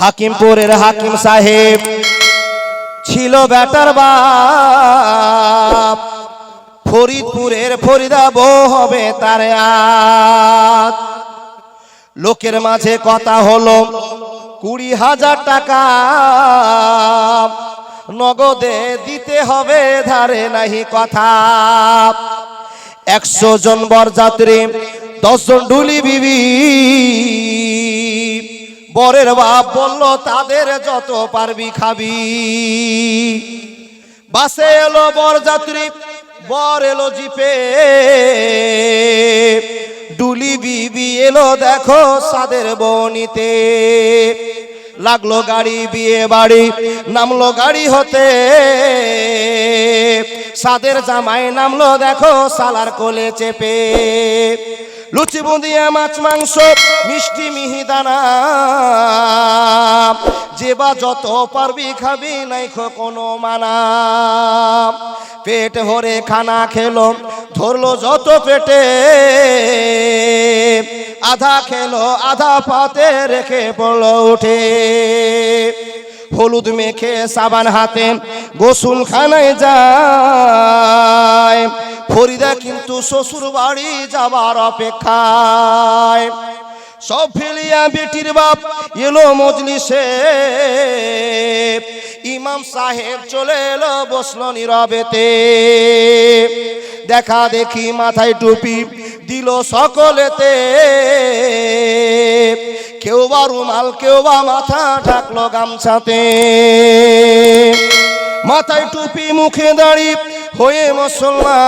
হাকিমপুরের হাকিম সাহেব ছিল বেটার বাপ। ফরিদপুরের ফরিদা বউ হবে তার লোকের মাঝে কথা হলো, কুড়ি হাজার টাকা নগদে দিতে হবে, ধারে নাহি কথা। একশো জন বরযাত্রী, দশজন ডুলি বিবি। বরের বাপ বলল, তাদের যত পারবি খাবি। বাসে এলো বরযাত্রী বর এলো জিপে। ডুলি বিবি এলো, দেখো সাদের বনিতে। লাগল গাড়ি, বিয়ে বাড়ি, নামলো গাড়ি হতে। সাদের জামাই নামলো, দেখো সালার কোলে চেপে। লুচি বুঁদিয়া মাছ, মাংস, মিষ্টি মিহিদানা যে বা যত পারবি খাবি, নাইখো কোনো মানা। পেট ভরে খানা খেলো, ধরলো যত পেটে। আধা খেলো, আধা পাতে রেখে পড়ল উঠে। হলুদ মেখে সাবান হাতে গোসুল খানায় যায়। ফরিদা কিন্তু শ্বশুর বাড়ি যাবার অপেক্ষায়। সব ফেলিয়া বেটির বাপ এলো মজলিসে। ইমাম সাহেব চলে এলো বসল নীরবেতে। দেখা দেখি মাথায় টুপি দিল সকলেতে। কেউ বা রুমাল, কেউ বা মাথা ঢাকলো গামছাতে। মাথায় টুপি মুখে দাঁড়ি হয়ে মুসলমান।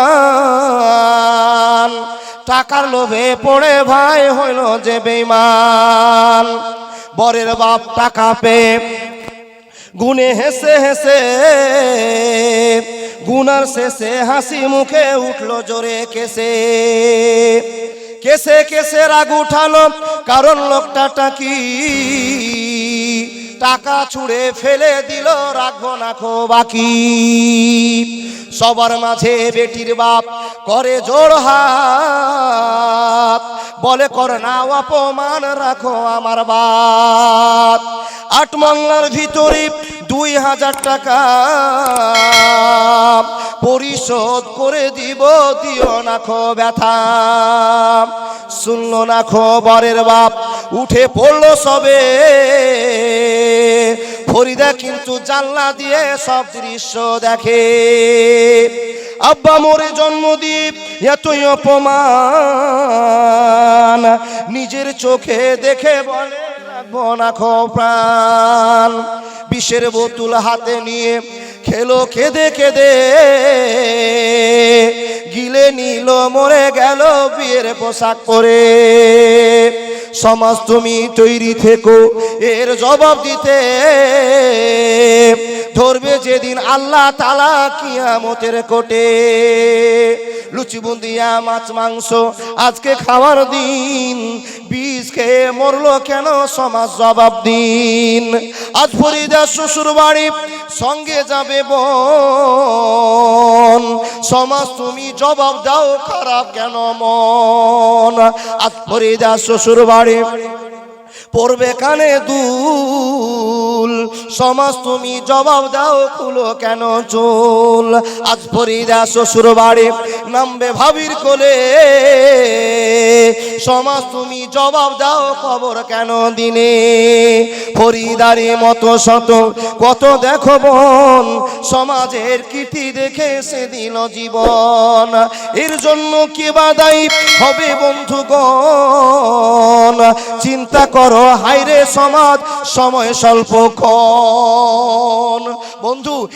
টাকার লোভে পড়ে ভাই হইল যে বেমান বরের বাপ টাকা পেয়ে গুনে হেসে হেসে গুনার শেষে হাসি মুখে উঠল জোরে কেসে। কেসে কেসে রাগ উঠালো, কারণ লোকটা টাকি টাকা ছুঁড়ে ফেলে দিল রাখব না খো বাকি সবার মাঝে বেটির বাপ করে জোর হাত। বলে, কর না অপমান, রাখো আমার বাপ। আট মংলার ভিতরে দুই হাজার টাকা পরিশোধ করে দিব, দিও না খো ব্যথা। শুনলো না খবরের বাপ। উঠে পড়ল সবে। ফরিদা কিন্তু জানলা দিয়ে সব দৃশ্য দেখে। আব্বা মোরে জন্মদ্বীপ এতই অপমান। নিজের চোখে দেখে বলে না প্রাণ। বিষের বোতল হাতে নিয়ে খেলো কেঁদে কেঁদে। গিলে নিল, মরে গেল বিয়ের পোশাক পরে। সমাজ তুমি তৈরি থেকো, এর জবাব দিতে। ধরবে যেদিন আল্লাহ তালা কিয়ামতের কোটে। লুচি বুন্দিয়া, মাছ, মাংস আজকে খাওয়ার দিন। বিষ খেয়ে মরলো কেন? সমাজ জবাব দিন। আজ ফরিদা শ্বশুর বাড়ি সঙ্গে যাবে বোন সমাজ তুমি জবাব দাও, খারাপ কেন মন? আজ ফরিদা শ্বশুর বাড়ি পড়বে কানে দুল। সমাজ তুমি জবাব দাও, খুলো কেন চুল? আজ ফরিদা শ্বশুর বাড়ি নামবে ভাবির কোলে। সমাজ তুমি জবাব দাও খবর কেন দিনে? ফরিদারি মতো শত, কত দেখো বোন, সমাজের কীর্তি দেখে সে দিল জীবন। এর জন্য কে বাদাই হবে বন্ধুগণ? চিন্তা করো হাইরে সমাজ, সময় স্বল্প স্বল্পক্ষণ বন্ধু